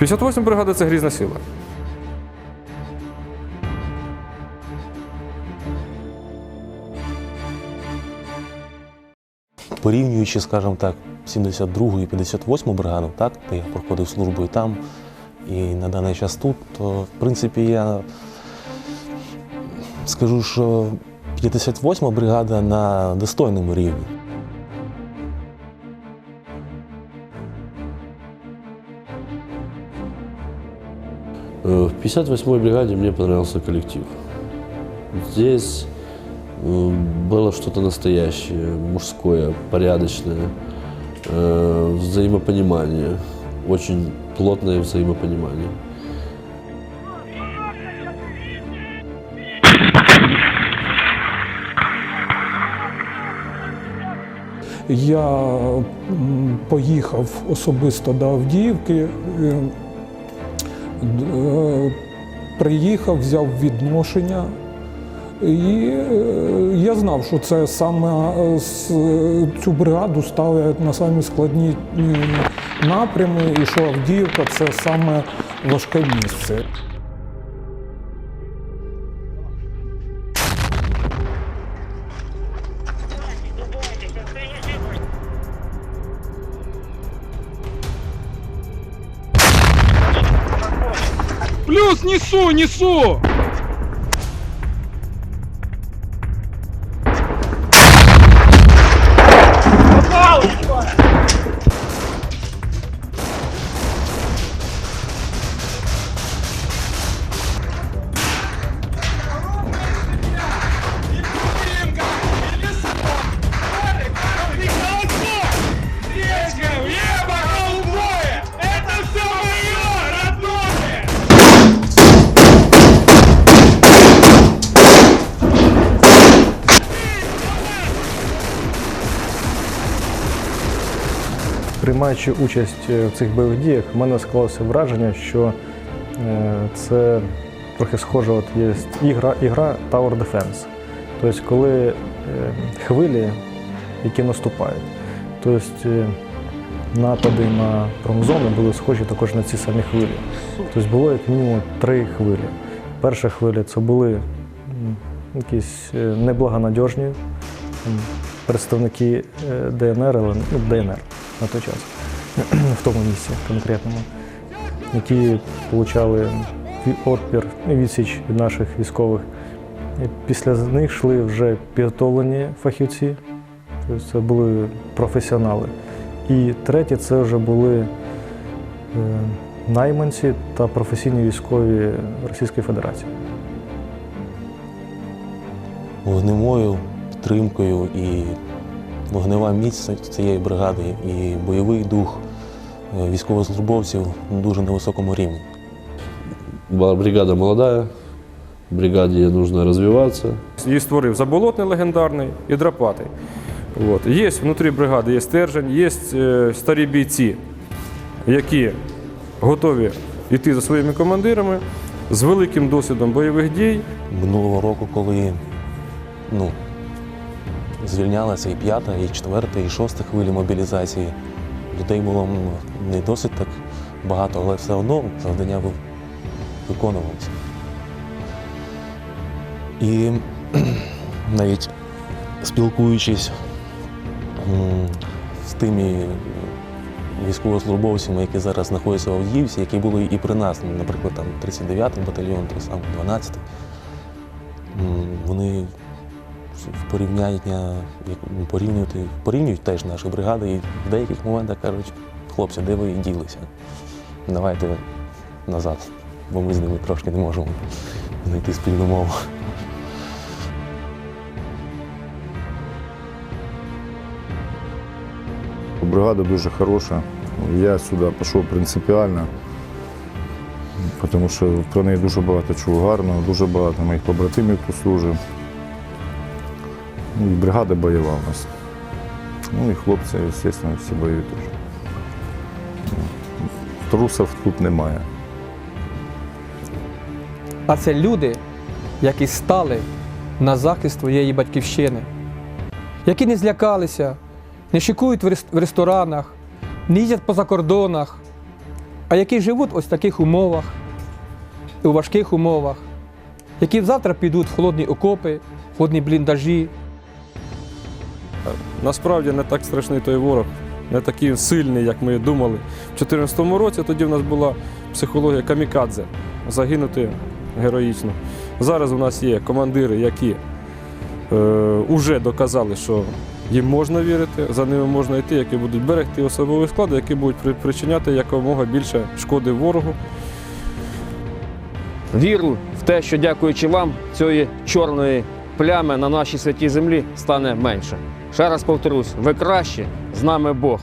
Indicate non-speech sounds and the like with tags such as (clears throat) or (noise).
58 бригада це грізна сила. порівнюючи, скажімо так, 72 і 58 бригаду, так, де я проходив службу і там, і на даний час тут, то в принципі я скажу, що 58 бригада на достойному рівні. В 58-й бригаде мне понравился коллектив. Здесь э, было что-то настоящее, мужское, порядочное, э, взаимопонимание, очень плотное взаимопонимание. Я м, поїхав особисто до Авдіївки, е, д- е, Приїхав, взяв відношення. І е, я знав, що це саме е, цю бригаду ставлять на самі складні напрями, і що Авдіївка це саме важке місце. Плюс несу, несу! Приймаючи участь е, в цих бойових діях, в мене склалося враження, що е, це трохи схоже, от є ігра, ігра Tower Defense. Тобто, коли е, хвилі, які наступають, тобто напади на промзони були схожі також на ці самі хвилі. Тобто було як мінімум три хвилі. Перша хвиля це були якісь неблагонадіжні представники ДНР, ну, ДНР на той час, в тому місці конкретному, які отримали отпір і відсіч від наших військових. І після них йшли вже підготовлені фахівці, тобто це були професіонали. І третє це вже були е, найманці та професійні військові Російської Федерації. Вогневою підтримкою і вогнева міць цієї бригади і бойовий дух е, військовослужбовців на дуже на високому рівні. Была Бригада молодая, бригаде нужно развиваться. Її створив заболотний легендарний і драпатий. От. Є внутрі бригади, є стержень, є е, старі бійці, які готові йти за своїми командирами з великим досвідом бойових дій. Минулого року, коли ну, звільнялася і п'ята, і четверта, і шоста хвилі мобілізації, людей було не досить так багато, але все одно завдання виконувалося. І (clears throat) навіть спілкуючись з тими військовослужбовцями, які зараз знаходяться в Авдіївці, які були і при нас, наприклад, там 39-й батальйон, той самий 12-й, вони в порівняння, ну, порівнюють, порівнюють теж наші бригади і в деяких моментах кажуть, хлопці, де ви ділися? Давайте назад, бо ми з ними трошки не можемо знайти спільну мову. Бригада дуже хороша. Я сюди пішов принципіально, тому що про неї дуже багато чув гарного, дуже багато моїх побратимів тут служив. Ну, і бригада бойова у нас. Ну і хлопці, звісно, всі бойові теж. Трусів тут немає. А це люди, які стали на захист твоєї батьківщини, які не злякалися, не шикують в ресторанах, не їздять по закордонах, а які живуть ось в таких умовах, у важких умовах, які завтра підуть в холодні окопи, в холодні бліндажі, Насправді не так страшний той ворог, не такий сильний, як ми думали. У 2014 році тоді в нас була психологія камікадзе загинути героїчно. Зараз у нас є командири, які е, вже доказали, що їм можна вірити, за ними можна йти, які будуть берегти особовий склад, які будуть при- причиняти якомога більше шкоди ворогу. Віру в те, що дякуючи вам, цієї чорної плями на нашій святій землі стане менше. Ще раз повторюсь, ви краще, з нами Бог.